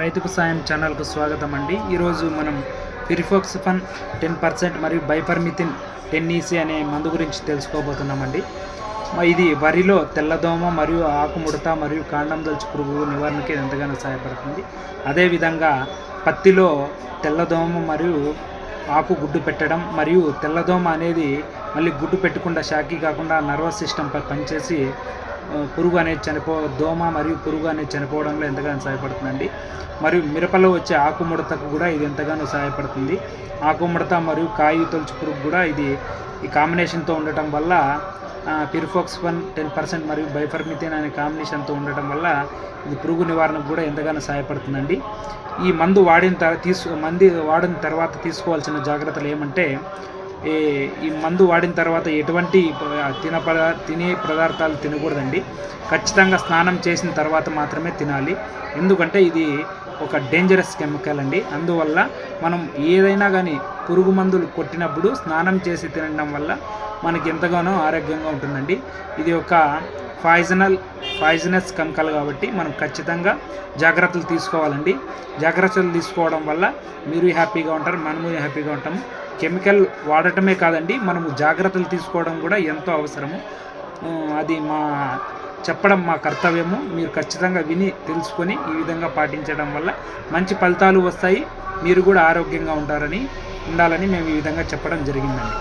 రైతుకు సాయం ఛానల్కు స్వాగతం అండి ఈరోజు మనం ఫిరిఫోక్సిఫన్ టెన్ పర్సెంట్ మరియు బైపర్మిథిన్ టెన్ ఈసీ అనే మందు గురించి తెలుసుకోబోతున్నామండి. ఇది వరిలో తెల్లదోమ మరియు ఆకుముడత మరియు కాండం దొలుచు పురుగు నివారణకి ఎంతగానో సహాయపడుతుంది. అదేవిధంగా పత్తిలో తెల్లదోమ మరియు ఆకు గుడ్డు పెట్టడం మరియు తెల్లదోమ అనేది మళ్ళీ గుడ్డు పెట్టకుండా షాకీ కాకుండా నర్వస్ సిస్టంపై పనిచేసి పురుగు అనేది చనిపో దోమ మరియు పురుగు అనేది చనిపోవడంలో ఎంతగానో సహాయపడుతుందండి. మరియు మిరపలో వచ్చే ఆకుముడతకు కూడా ఇది ఎంతగానో సహాయపడుతుంది. ఆకుముడత మరియు కాయి తొలుచు పురుగు కూడా ఇది ఈ కాంబినేషన్తో ఉండటం వల్ల పిరిఫోక్స్ వన్ టెన్ పర్సెంట్ మరియు బైఫర్మిథిన్ అనే కాంబినేషన్తో ఉండటం వల్ల ఇది పురుగు నివారణకు కూడా ఎంతగానో సహాయపడుతుందండి. ఈ మందు వాడిన తర్వాత తీసు మంది వాడిన తర్వాత తీసుకోవాల్సిన జాగ్రత్తలు ఏమంటే ఈ ఈ మందు వాడిన తర్వాత ఎటువంటి తిన తినే పదార్థాలు తినకూడదండి. ఖచ్చితంగా స్నానం చేసిన తర్వాత మాత్రమే తినాలి. ఎందుకంటే ఇది ఒక డేంజరస్ కెమికల్ అండి. అందువల్ల మనం ఏదైనా కానీ పురుగు మందులు కొట్టినప్పుడు స్నానం చేసి తినడం వల్ల మనకి ఎంతగానో ఆరోగ్యంగా ఉంటుందండి. ఇది ఒక పాయిజనల్ పాయిజనస్ కెమికల్ కాబట్టి మనం ఖచ్చితంగా జాగ్రత్తలు తీసుకోవాలండి. జాగ్రత్తలు తీసుకోవడం వల్ల మీరు హ్యాపీగా ఉంటారు మనము హ్యాపీగా ఉంటాము. కెమికల్ వాడటమే కాదండి మనము జాగ్రత్తలు తీసుకోవడం కూడా ఎంతో అవసరము. అది మా చెప్పడం మా కర్తవ్యము. మీరు ఖచ్చితంగా విని తెలుసుకొని ఈ విధంగా పాటించడం వల్ల మంచి ఫలితాలు వస్తాయి. మీరు కూడా ఆరోగ్యంగా ఉంటారని ఉండాలని మేము ఈ విధంగా చెప్పడం జరిగిందండి.